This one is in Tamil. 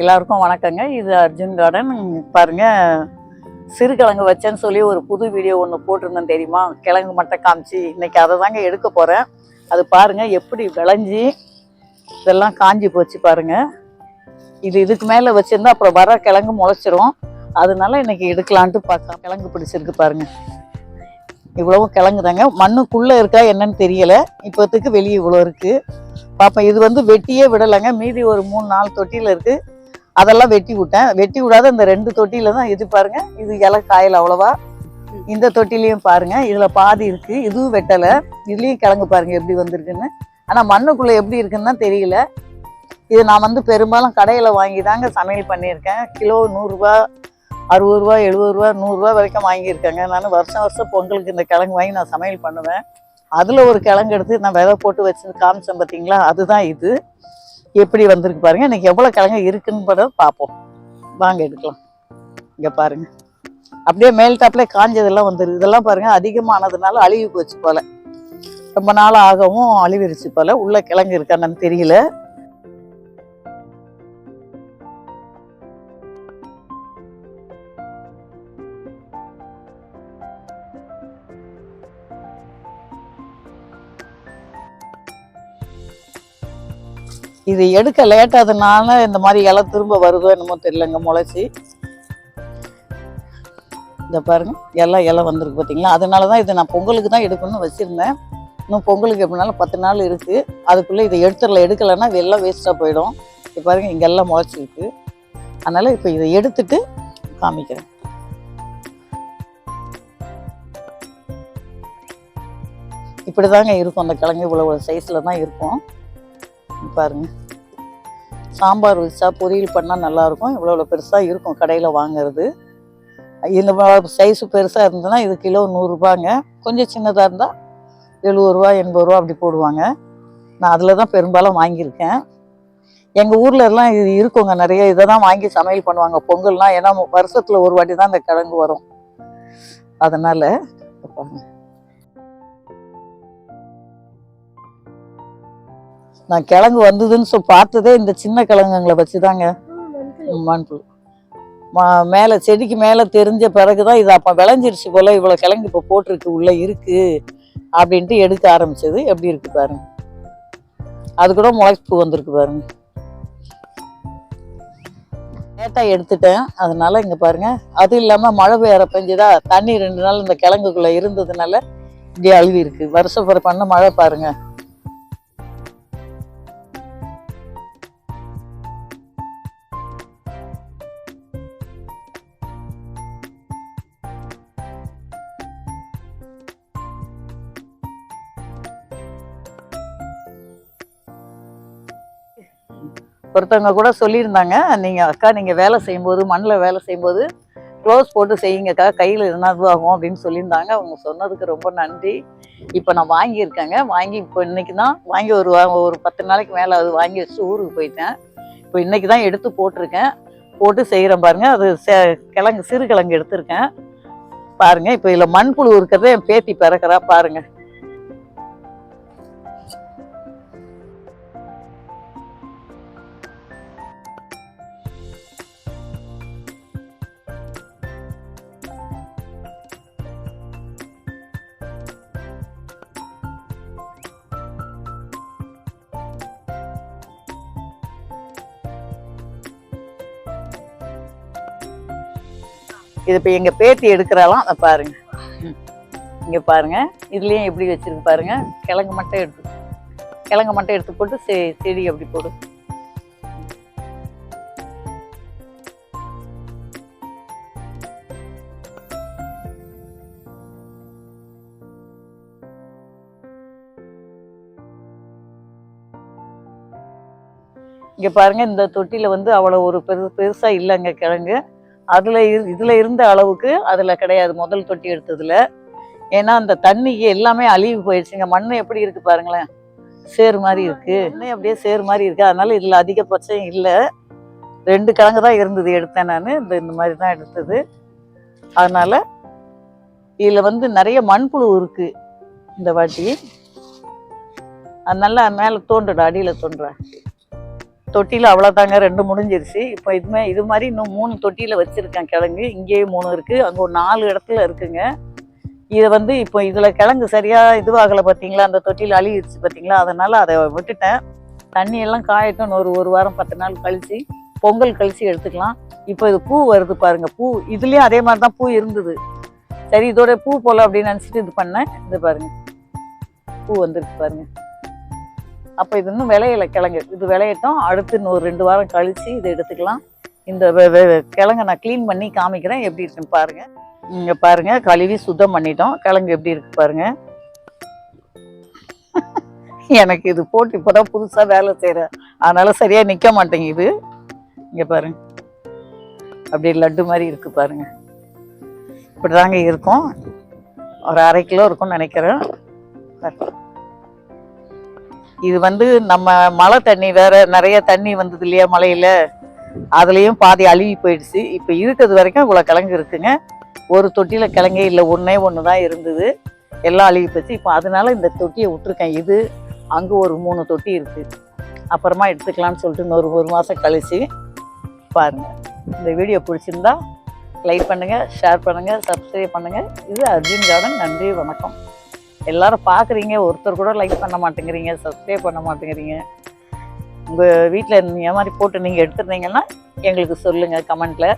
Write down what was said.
எல்லாருக்கும் வணக்கங்க. இது அர்ஜுன் கார்டன். பாருங்க சிறுகிழங்கு வச்சேன்னு சொல்லி ஒரு புது வீடியோ ஒன்று போட்டிருந்தேன் தெரியுமா? கிழங்கு மட்டும் காமிச்சு. இன்னைக்கு அதை தாங்க எடுக்க போகிறேன் அது பாருங்கள் எப்படி விளைஞ்சி இதெல்லாம் காஞ்சி போச்சு பாருங்க. இது இதுக்கு மேலே வச்சுருந்தா அப்புறம் வர கிழங்கு முளைச்சிரும். அதனால இன்னைக்கு எடுக்கலான்ட்டு பார்க்கலாம் கிழங்கு பிடிச்சிருக்கு பாருங்கள் இவ்வளவும் கிழங்கு தாங்க மண்ணுக்குள்ளே இருக்கா என்னன்னு தெரியலை. இப்போத்துக்கு வெளியே இவ்வளோ இருக்குது பார்ப்போம் இது வந்து வெட்டியே விடலைங்க. மீதி ஒரு மூணு நாலு தொட்டியில் இருக்குது அதெல்லாம் வெட்டி விட்டேன். வெட்டி விடாத இந்த ரெண்டு தொட்டியில தான் இது பாருங்க. இது இலை காயல் அவ்வளவா. இந்த தொட்டிலையும் பாருங்க. இதுல பாதி இருக்கு. இதுவும் வெட்டலை. இதுலயும் கிழங்கு பாருங்க எப்படி வந்திருக்குன்னு. ஆனா மண்ணுக்குள்ள எப்படி இருக்குன்னு தான் தெரியல. இது நான் வந்து பெரும்பாலும் கடையில வாங்கி தாங்க சமையல் பண்ணியிருக்கேன். கிலோ நூறுரூவா அறுபது ரூபா எழுபது ரூபா நூறுரூவா வரைக்கும் வாங்கியிருக்கேங்க. நான் வருஷம் வருஷம் பொங்கலுக்கு இந்த கிழங்கு வாங்கி நான் சமையல் பண்ணுவேன். அதில் ஒரு கிழங்கு எடுத்து நான் விதை போட்டு வச்சு காமிச்சேன் பார்த்தீங்களா அதுதான் இது. எப்படி வந்திருக்கு பாருங்க. இன்னைக்கு எவ்வளோ கிழங்கு இருக்குன்னு பார்ப்போம். வாங்க எடுக்கலாம். இங்கே பாருங்க. அப்படியே மேல் டாப்ல காஞ்சதெல்லாம் வந்துருக்கு இதெல்லாம் பாருங்க அதிகமானதுனால அழுகி போச்சு போல. ரொம்ப நாள் ஆகவும் அழிவிருச்சு போல. உள்ள கிழங்கு இருக்கான்னு தெரியல. இது எடுக்க லேட் இந்த மாதிரி இலை திரும்ப வருதோ என்னமோ தெரியலங்க முளைச்சி. இந்த பாருங்க எல்லாம் இலை வந்திருக்கு பார்த்தீங்களா அதனால தான் இதை நான் பொங்கலுக்கு தான் எடுக்கணும்னு வச்சுருந்தேன். இன்னும் பொங்கலுக்கு எப்படினாலும் பத்து நாள் இருக்குது அதுக்குள்ளே இதை எடுத்துடல எடுக்கலைன்னா இது எல்லாம் வேஸ்ட்டாக போயிடும். இப்போ பாருங்க இங்கெல்லாம் முளைச்சிருக்கு. அதனால் இப்போ இதை எடுத்துட்டு காமிக்கிறேன். இப்படி தாங்க இருக்கும் அந்த கிழங்கு இவ்வளோ சைஸில் தான் இருக்கும். பாருங்க. சாம்பார் வச்சா பொரியல் பண்ணால் நல்லாயிருக்கும். இவ்வளோ இவ்வளோ பெருசாக இருக்கும் கடையில் வாங்குறது. இந்த சைஸு பெருசாக இருந்ததுன்னா இது கிலோ நூறுரூபாங்க கொஞ்சம் சின்னதாக இருந்தால் எழுபது ரூபா எண்பது ரூபா அப்படி போடுவாங்க. நான் அதில் தான் பெரும்பாலும் வாங்கியிருக்கேன். எங்கள் ஊரில் எல்லாம் இது இருக்குங்க நிறைய. இதை தான் வாங்கி சமையல் பண்ணுவாங்க. பொங்கல்னால் ஏன்னா வருஷத்தில் ஒரு வாட்டி தான் இந்த கிழங்கு வரும். அதனால் நான் கிழங்கு வந்ததுன்னு சொல்லி பார்த்ததே இந்த சின்ன கிழங்குங்களை வச்சு தாங்க மண்புழு மா மேலே செடிக்கு மேலே தெரிஞ்ச பிறகு தான் இது அப்போ விளைஞ்சிருச்சு போல் இவ்வளோ கிழங்கு இப்போ போட்டிருக்கு உள்ளே இருக்கு அப்படின்ட்டு எடுக்க ஆரம்பிச்சது. எப்படி இருக்கு பாருங்க. அது கூட முளைப்பு வந்திருக்கு பாருங்க. லேட்டாக எடுத்துட்டேன். அதனால இங்கே பாருங்க. அது இல்லாமல் மழை பெய்யற பெஞ்சுதா தண்ணி ரெண்டு நாள் இந்த கிழங்குக்குள்ளே இருந்ததுனால இப்படி அழுவி இருக்கு வருஷம் பிற பண்ண மழை பாருங்க. ஒருத்தவங்க கூட சொல்லியிருந்தாங்க நீங்கள் அக்கா நீங்கள் வேலை செய்யும்போது மண்ணில் வேலை செய்யும்போது க்ளோஸ் போட்டு செய்யுங்கக்கா கையில் ஆகும் அப்படின்னு சொல்லியிருந்தாங்க. அவங்க சொன்னதுக்கு ரொம்ப நன்றி. இப்போ நான் வாங்கியிருக்கேங்க. வாங்கி இப்போ இன்னைக்கு தான் வாங்கி ஒரு ஒரு பத்து நாளைக்கு மேலே அது வாங்கி வச்சு ஊருக்கு போயிட்டேன். இப்போ இன்றைக்கி தான் எடுத்து போட்டிருக்கேன். போட்டு செய்கிறேன் பாருங்கள் அது செ- கிழங்கு சிறு கிழங்கு எடுத்திருக்கேன். பாருங்கள் இப்போ இதில் மண்புழு இருக்கிறத என் பேத்தி பிறக்கிறா பாருங்கள் இது இப்போ எங்க பேத்தி எடுக்கிறாலாம் அதை பாருங்க. இங்கே இங்க பாருங்க. இதுலயும் எப்படி வச்சிருக்கு பாருங்க. கிழங்கு மட்டும் எடுத்து கிழங்கு மட்டும் எடுத்து போட்டு செ- செடி அப்படி போடு. இங்க பாருங்க இந்த தொட்டில வந்து அவ்வளவு ஒரு பெரு பெருசா இல்லைங்க கிழங்கு. அதில் இரு- இருந்த அளவுக்கு அதில் கிடையாது. முதல் தொட்டி எடுத்ததில். ஏன்னா அந்த தண்ணிக்கு எல்லாமே அழிவு போயிடுச்சுங்க. மண்ணு எப்படி இருக்குது பாருங்களேன். சேறு மாதிரி இருக்குது இன்னும் அப்படியே சேர் மாதிரி இருக்குது அதனால் இதில் அதிகபட்சம் இல்லை. ரெண்டு கிழங்கு தான் இருந்தது எடுத்தேன் நான். இந்த இந்த மாதிரி தான் எடுத்தது. அதனால் இதில் வந்து நிறைய மண்புழு இருக்குது இந்த வாட்டி. அதனால் மேலே தோண்டுடும் அடியில் தோண்டுறேன். தொட்டியில் அவ்வளோதாங்க ரெண்டு முடிஞ்சிருச்சு. இப்போ இதுமே இது மாதிரி இன்னும் மூணு தொட்டியில் வச்சுருக்கேன் கிழங்கு. இங்கேயும் மூணு இருக்குது அங்கே ஒரு நாலு இடத்துல இருக்குங்க. இதை வந்து இப்போ இதில் கிழங்கு சரியாக இதுவாகலை பார்த்தீங்களா அந்த தொட்டியில் அழுகிடுச்சு பார்த்தீங்களா அதனால் அதை விட்டுட்டேன். தண்ணியெல்லாம் காயட்டும். ஒரு ஒரு வாரம் பத்து நாள் கழிச்சு பொங்கல் கழிச்சு எடுத்துக்கலாம். இப்போ இது பூ வருது பாருங்கள் பூ இதுலேயும் அதே மாதிரி தான் பூ இருந்தது. சரி இதோட பூ போல அப்படின்னு நினச்சிட்டு இது பண்ணேன். இது பாருங்கள் பூ வந்துருக்கு பாருங்கள் அப்போ இது இன்னும் விளையல கிழங்கு. இது விளையட்டும். அடுத்து இன்னொரு ரெண்டு வாரம் கழித்து இதை எடுத்துக்கலாம். இந்த கிழங்கை நான் க்ளீன் பண்ணி காமிக்கிறேன். எப்படி இருக்குன்னு பாருங்கள் இங்கே பாருங்கள் கழுவி சுத்தம் பண்ணிட்டோம். கிழங்கு எப்படி இருக்கு பாருங்கள் எனக்கு இது போட்டு இப்போதான் புதுசாக வேலை செய்கிறேன் அதனால் சரியாக நிற்க மாட்டேங்குது இங்கே பாருங்க. அப்படியே லட்டு மாதிரி இருக்கு பாருங்க. இப்படிதாங்க இருக்கும். ஒரு அரை கிலோ இருக்கும்னு நினைக்கிறேன். இது வந்து நம்ம மழை தண்ணி வேற நிறைய தண்ணி வந்தது இல்லையா மலையில அதுலேயும் பாதி அழுகி போயிடுச்சு. இப்போ இருக்கிறது வரைக்கும் இவ்வளோ கிழங்கு இருக்குங்க. ஒரு தொட்டியில் கிழங்கே இல்லை ஒன்றே ஒன்று தான் இருந்தது. எல்லாம் அழுகி போச்சு. இப்போ அதனால இந்த தொட்டியை விட்டுருக்கேன். இது அங்கே ஒரு மூணு தொட்டி இருக்குது அப்புறமா எடுத்துக்கலாம்னு சொல்லிட்டு இன்னொரு ஒரு மாதம் கழிச்சு பாருங்கள் இந்த வீடியோ பிடிச்சிருந்தா லைக் பண்ணுங்கள் ஷேர் பண்ணுங்கள் சப்ஸ்கிரைப் பண்ணுங்க. இது அர்ஜுன் கார்டன் நன்றி வணக்கம். எல்லாரும் பார்க்குறீங்க ஒருத்தர் கூட லைக் பண்ண மாட்டேங்கிறீங்க சப்ஸ்கிரைப் பண்ண மாட்டேங்கிறீங்க. உங்கள் வீட்டில் இந்த மாதிரி போட்டு நீங்கள் எடுத்துருந்தீங்கன்னா எங்களுக்கு சொல்லுங்கள் கமெண்ட்டில்